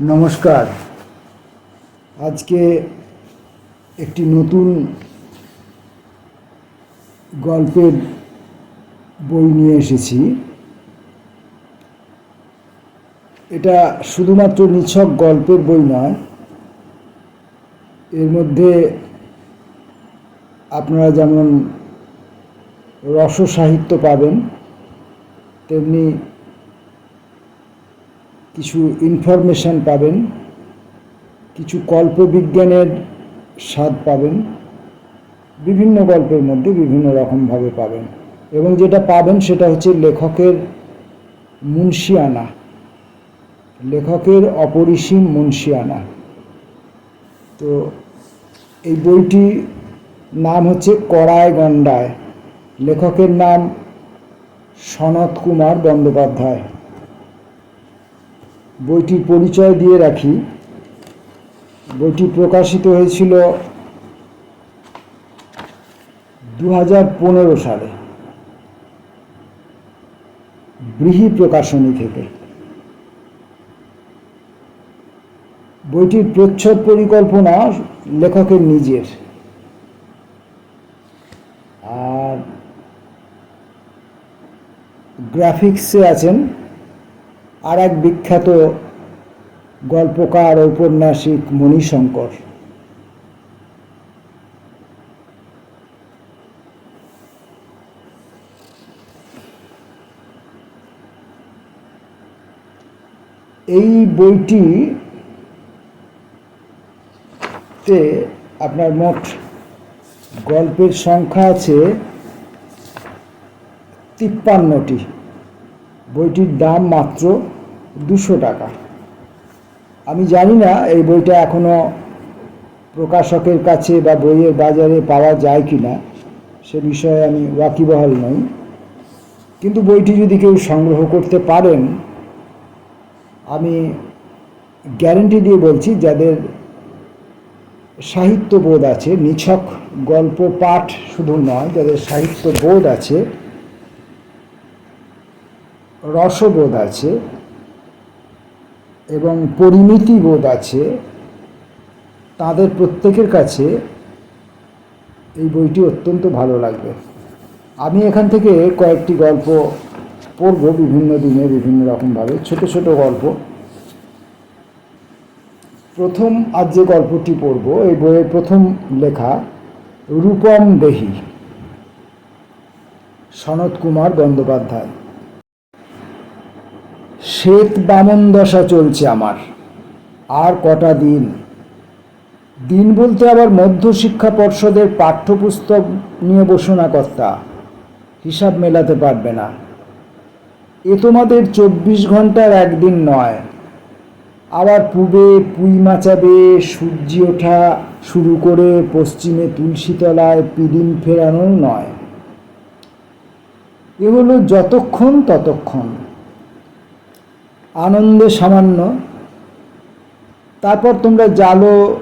নমস্কার। আজকে একটি নতুন গল্পের বই নিয়ে এসেছি। এটা শুধুমাত্র নিছক গল্পের বই নয়, এর মধ্যে আপনারা যেমন রস সাহিত্য পাবেন, তেমনি কিছু ইনফরমেশন পাবেন, কিছু কল্পবিজ্ঞানের স্বাদ পাবেন, বিভিন্ন গল্পের মধ্যে বিভিন্ন রকমভাবে পাবেন। এবং যেটা পাবেন সেটা হচ্ছে লেখকের মুন্সিয়ানা। লেখকের অপরিসীম মুন্সিয়ানা। তো এই বইটি নাম হচ্ছে কড়ায় গন্ডায় লেখকের নাম সনত কুমার বন্দ্যোপাধ্যায়। বইটির পরিচয় দিয়ে রাখি। বইটি প্রকাশিত হয়েছিল দু হাজার পনেরো সালে। ব্রিহি প্রকাশনী থেকে। বইটির প্রচ্ছদ পরিকল্পনা লেখকের নিজের। আর গ্রাফিক্সে আছেন আর এক বিখ্যাত গল্পকার ঔপন্যাসিক মণিশঙ্কর। এই বইটি তে আপনার মোট গল্পের সংখ্যা আছে তিপ্পান্নটি। বইটির দাম মাত্র দুশো টাকা। আমি জানি না এই বইটা এখনও প্রকাশকের কাছে বা বইয়ের বাজারে পাওয়া যায় কি না সে বিষয়ে আমি ওয়াকিবহাল নই। কিন্তু বইটি যদি কেউ সংগ্রহ করতে পারেন, আমি গ্যারেন্টি দিয়ে বলছি যাদের সাহিত্য বোধ আছে, নিছক গল্প পাঠ শুধু নয়, যাদের সাহিত্য বোধ আছে, রসবোধ আছে এবং পরিমিতি বোধ আছে, তাদের প্রত্যেকের কাছে এই বইটি অত্যন্ত ভালো লাগবে। আমি এখান থেকে কয়েকটি গল্প পড়ব বিভিন্ন দিনে বিভিন্ন রকমভাবে, ছোট ছোট গল্প। প্রথম আজ যে গল্পটি পড়ব, এই বইয়ের প্রথম লেখা, রূপম দেহি সনত কুমার বন্দ্যোপাধ্যায়। শ্বেত বামন দশা চলছে আমার। আর কটা দিন? দিন বলতে আবার মধ্যশিক্ষা পর্ষদের পাঠ্যপুস্তক নিয়ে বসোনা কর্তা হিসাব মেলাতে পারবে না। এ তোমাদের চব্বিশ ঘণ্টার একদিন নয়। আবার পূবে পুই মাচাবে, সূর্যি ওঠা শুরু করে পশ্চিমে তুলসীতলায় পিদিম ফেরানো নয়। এ হলো যতক্ষণ ততক্ষণ। আনন্দে সামান্য। তারপর তোমরা জালো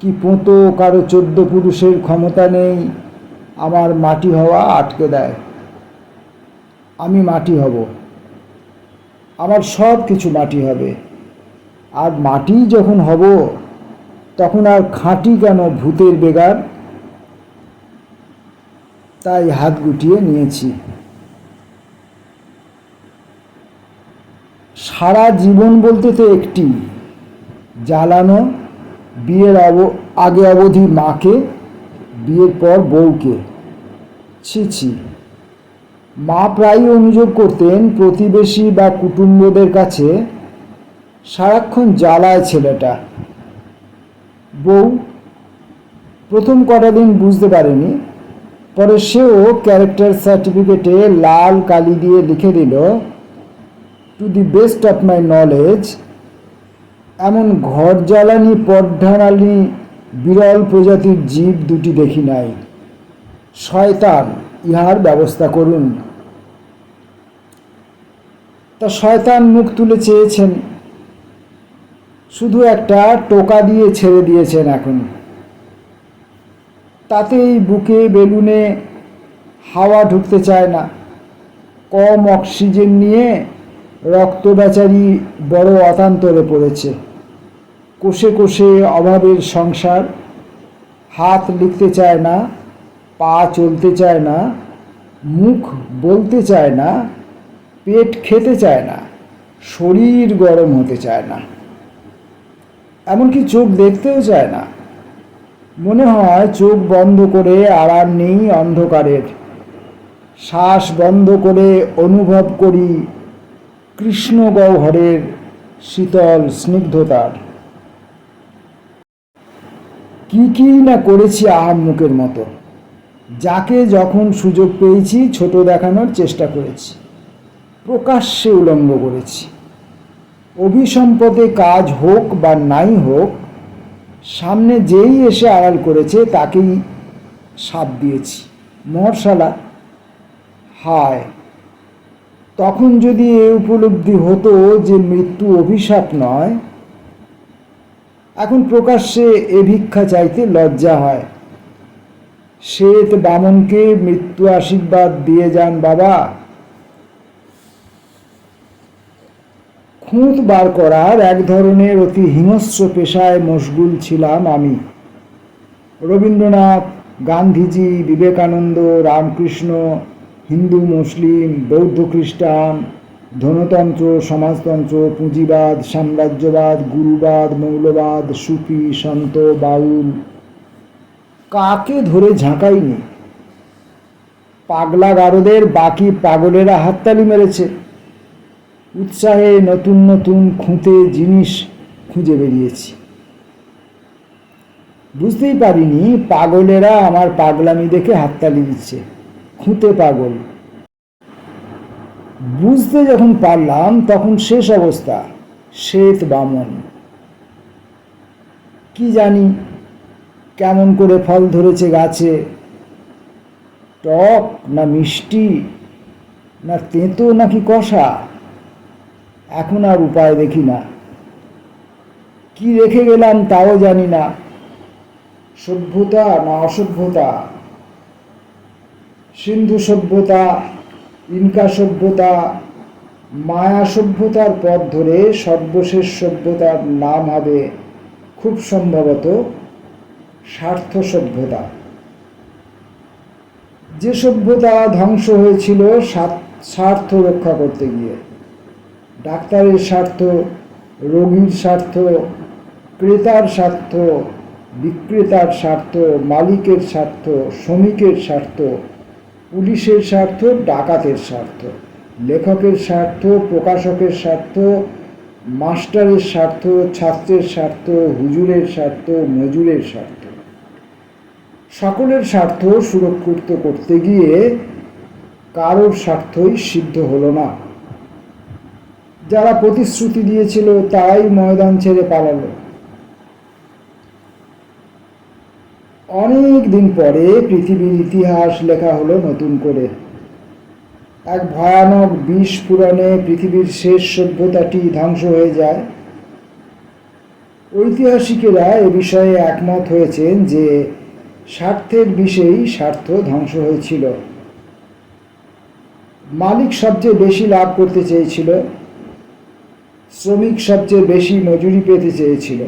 কি পোঁতো, কারও চোদ্দ পুরুষের ক্ষমতা নেই, আমার মাটি হওয়া আটকে দেয়। আমি মাটি হব। আমার সব কিছু মাটি হবে। আর মাটি যখন হব, তখন আর খাঁটি কেন ভূতের বেগার? তাই হাত গুটিয়ে নিয়েছি। সারা জীবন বলতে তো একটি, জ্বালানো বিয়ের আগে অবধি মাকে, বিয়ের পর বউকে। ছি ছি। মা প্রায়ই অভিযোগ করতেন, প্রতিবেশী বা কুটুম্বদের কাছে সারাক্ষণ জ্বালায় ছেলেটা। বউ প্রথম কটা দিন বুঝতে পারেনি, পরে সেও ক্যারেক্টার সার্টিফিকেটে লাল কালি দিয়ে লিখে দিল to the best of my knowledge এমন ঘর জ্বালানি পটঢানালি বিরল প্রজাতির জীব দুটি দেখি নাই। শয়তান ইহার ব্যবস্থা করুন। তা শয়তান মুখ তুলে চেয়েছেন, শুধু একটা টোকা দিয়ে ছেড়ে দিয়েছেন এখন। তাতেই বুকে বেলুনে হাওয়া ঢুকতে চায় না। কম অক্সিজেন নিয়ে রক্ত বেচারি বড় অতান্তরে পড়েছে। কোষে কোষে অভাবের সংসার, হাত লিখতে চায় না, পা চলতে চায় না, মুখ বলতে চায় না, পেট খেতে চায় না, শরীর গরম হতে চায় না। এমনকি চোখ দেখতেও চায় না। মনে হয় চোখ বন্ধ করে আরাম নেই অন্ধকারের। শ্বাস বন্ধ করে অনুভব করি কৃষ্ণ গহ্বরের শীতল স্নিগ্ধতার। কি কি না করেছি আহাম্মুকের মতো। যাকে যখন সুযোগ পেয়েছি ছোট দেখানোর চেষ্টা করেছি। প্রকাশ্যে উলঙ্গ করেছি। অভিসম্পদে কাজ হোক বা নাই হোক, সামনে যেই এসে আড়াল করেছে তাকেই সাপ দিয়েছি। মহর্ষালা হায়! তখন যদি এ উপলব্ধি হতো যে মৃত্যু অভিশাপ নয়, এখন প্রকাশ্যে এ ভিক্ষা চাইতে লজ্জা হয়। শ্বেত বামনকে মৃত্যু আশীর্বাদ দিয়ে যান বাবা। খুঁত বার করার এক ধরনের অতি হিংস্র পেশায় মশগুল ছিলাম আমি। রবীন্দ্রনাথ, গান্ধীজি, বিবেকানন্দ, রামকৃষ্ণ হিন্দু, মুসলিম, বৌদ্ধ, খ্রিস্টান ধনতন্ত্র সমাজতন্ত্র, পুঁজিবাদ, সাম্রাজ্যবাদ, গুরুবাদ, মৌলবাদ, সুফি, সন্ত, বাউল। কাকে ধরে ঝাঁকাইনি? পাগলা গারদের বাকি পাগলেরা হাততালি মেরেছে। উৎসাহে নতুন নতুন খুঁতে জিনিস খুঁজে বেরিয়েছি। বুঝতেই পারিনি পাগলেরা আমার পাগলামি দেখে হাততালি দিচ্ছে। খুঁতে পাগল। বুঝতে যখন পারলাম, তখন শেষ অবস্থা, শ্বেত বামন। কি জানি কেমন করে ফল ধরেছে গাছে। টক না মিষ্টি, না তেঁতো নাকি কষা, এখন আর উপায় দেখি না। কি রেখে গেলাম তাও জানি না। সভ্যতা না অসভ্যতা সিন্ধু সভ্যতা, ইনকা সভ্যতা, মায়া সভ্যতার পথ ধরে সর্বশেষ সভ্যতার নাম হবে খুব সম্ভবত স্বার্থ সভ্যতা। যে সভ্যতা ধ্বংস হয়েছিল স্বার্থ রক্ষা করতে গিয়ে। ডাক্তারের স্বার্থ, রোগীর স্বার্থ, ক্রেতার স্বার্থ, বিক্রেতার স্বার্থ, মালিকের স্বার্থ, শ্রমিকের স্বার্থ পুলিশের স্বার্থ, ডাকাতের স্বার্থ। লেখকের স্বার্থ, প্রকাশকের স্বার্থ, মাস্টারের স্বার্থ, ছাত্রের স্বার্থ, হুজুরের স্বার্থ, মজুরের স্বার্থ। সকলের স্বার্থ সুরক্ষিত করতে গিয়ে কারোর স্বার্থই সিদ্ধ হলো না। যারা প্রতিশ্রুতি দিয়েছিল, তারাই ময়দান ছেড়ে পালালো। দিন পরে পৃথিবীর ইতিহাস লেখা হলো নতুন করে। এক ভয়ানক বিষ পুরাণে পৃথিবীর শেষ সভ্যতাটি ধ্বংস হয়ে যায়। ঐতিহাসিকেরা এ বিষয়ে একমত হয়েছেন যে স্বার্থের বিষেই স্বার্থ ধ্বংস হয়েছিল। মালিক সবচেয়ে বেশি লাভ করতে চেয়েছিল। শ্রমিক সবচেয়ে বেশি মজুরি পেতে চেয়েছিল।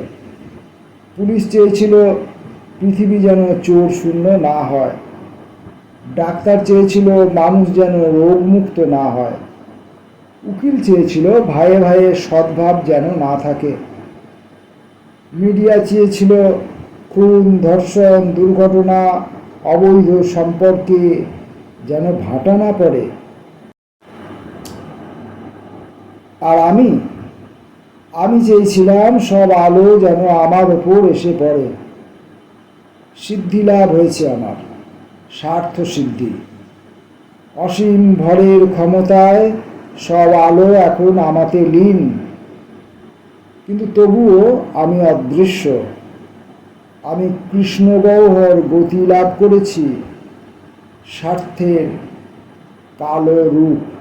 পুলিশ চেয়েছিল পৃথিবী যেন চোর শূন্য না হয়। ডাক্তার চেয়েছিল মানুষ যেন রোগমুক্ত না হয়। উকিল চেয়েছিল ভাইয়ে ভাইয়ে সদ্ভাব যেন না থাকে। মিডিয়া চেয়েছিল খুন, ধর্ষণ, দুর্ঘটনা, অবৈধ সম্পর্কে যেন ভাটা না পড়ে। আর আমি আমি চেয়েছিলাম সব আলো যেন আমার ওপর এসে পড়ে। সিদ্ধি লাভ হয়েছে আমার, স্বার্থ সিদ্ধি। অসীম ভরের ক্ষমতায় সব আলো এখন আমাতে লীন। কিন্তু তবুও আমি অদৃশ্য। আমি কৃষ্ণগহ্বর গতি লাভ করেছি, স্বার্থের কালো রূপ।